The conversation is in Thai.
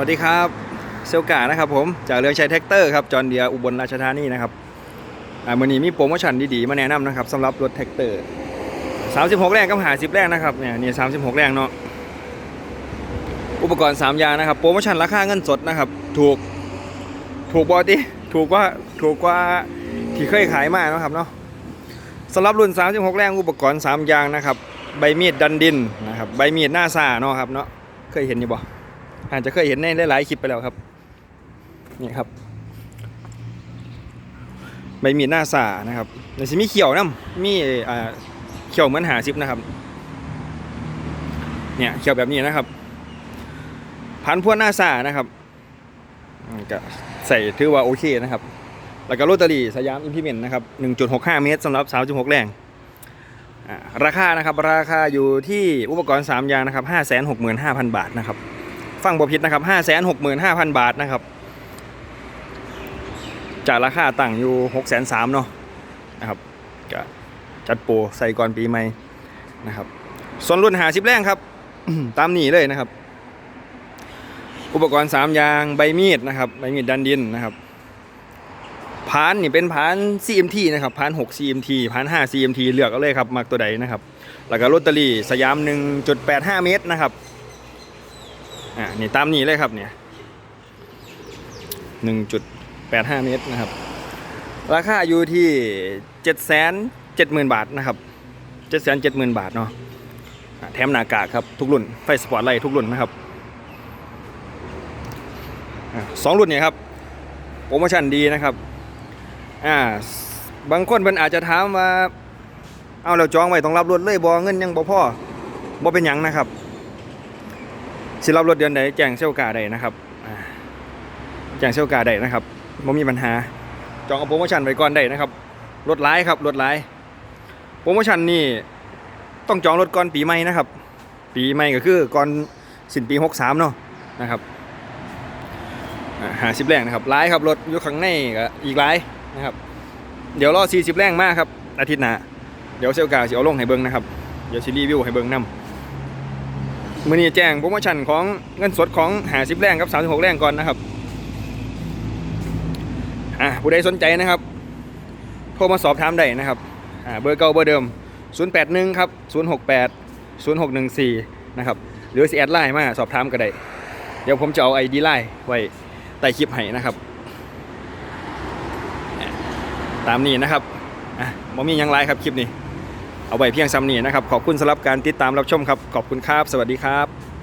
วัสดีครับเซลกานะครับผมจากเรือชัยแท็กเตอร์ครับจอนเดียอุบลราชธานีนะครับอ่าวันนี้มีโปรโมชั่นดีๆมาแนะนำนะครับสำหรับรถแท็กเตอร์ 36 แรงกับหา10แรงนะครับเนี่ยนี่36แรงเนาะอุปกรณ์ 3 อย่างนะครับโปรโมชั่นราคาเงินสดนะครับถูกถูกบอติถูกกว่าถูกกว่าที่เคยขายมานะครับเนาะสำหรับรุ่น 36 แรงอุปกรณ์ 3 อย่างนะครับใบมีดดันดินนะครับใบมีดหน้าซ่าเนาะครับเนาะเคยเห็นอยู่บ่ อาจจะเคยเห็นในหลายๆคลิปไปแล้วครับนี่ครับใบมีดหน้าสานะครับในสิมีเขียวน้ำมีอ่าเขียวเหมือนหาซิปนะครับ เนี่ยเขียวแบบนี้นะครับ พันพวนหน้าสานะครับก็ใส่ถือว่าโอเคนะครับ แล้วก็โรตารี่สยามอิมพิเมนต์นะครับ 1.65 เมตรสำหรับ 3.6 แรง ราคานะครับ ราคาอยู่ที่อุปกรณ์ 3 อย่างนะครับ 565,000 บาทนะครับ ฟังบอพิษนะครับ5 6 5 0 0 0บาทนะครับ จากราคาตั้งอยู่6 3 0 0 0เนาะนะครับก็จัดโปรใส่ก่อนปีใหม่นะครับส่วนรุ่นหาสิบแรงครับ ตามนี้เลยนะครับ อุปกรณ์ 3 อย่างใบมีดนะครับใบมีดดันดินนะครับพานนี่เป็นพาน CMT นะครับพาน 6 CMT พาน 5 CMT เลือกเอาเลยครับมักตัวใดนะครับ แล้วก็ลอตเตอรี่สยาม 1.85 เมตรนะครับ อ่านี่ตามนี้เลยครับเนี่ยหนึ่งจุดแปดห้าเมตรนะครับ ราคาอยู่ที่เจ็ดแสนเจ็ดหมื่นบาทนะครับเจ็ดแสนเจ็ดหมื่นบาทเนาะแถมหน้ากากครับทุกรุ่นไฟสปอร์ตไลท์ทุกรุ่นนะครับสองรุ่นเนี่ยครับโปรโมชั่นดีนะครับอ่าบางคนเพิ่นอาจจะถามว่าเอาเราจองไว้ต้องรับรถเลยบอเงินยังบ่พอบ่เป็นยังนะครับ สิรับรถเดือนใดแจ้งเซลกาได้นะครับแจ้งเซลกาได้นะครับไม่มีปัญหา จองเอาโปรโมชั่นไว้ก่อนได้นะครับรถไลายครับรถไลายโปรโมชั่นนี่ต้องจองรถก่อนปีใหม่นะครับ ปีใหม่ก็คือก่อนสิ้นปี 63 เนาะนะครับหาสิบแรงนะครับไลายครับรถยู่ข้างในก็อีกไลายนะครับ เดี๋ยวรอ40แรงมากครับอาทิตย์หน้าเดี๋ยวเซลกาสิเอาลงให้เบิ่งนะครับเดี๋ยวสิรีวิวให้เบิ่งนํ มื่อนี้แจ้งโปรโมชั่นของเงินสดของหาสิบแรงกับสามสิบหกแรงก่อนนะครับอ่าผู้ใดสนใจนะครับ โทรมาสอบถามได้นะครับอ่าเบอร์เก่าเบอร์เดิม 081ครับ068 0614นะครับหรือสแอดไลน์มาสอบถามก็ได้เดี๋ยวผมจะเอาไอดีไลน์ไว้ใต้คลิปให้นะครับ ตามนี้นะครับอะมมีหยังไลน์ครับคลิปนี้ เอาไว้เพียงซ้ำนี้นะครับ ขอบคุณสำหรับการติดตามรับชมครับ ขอบคุณครับ สวัสดีครับ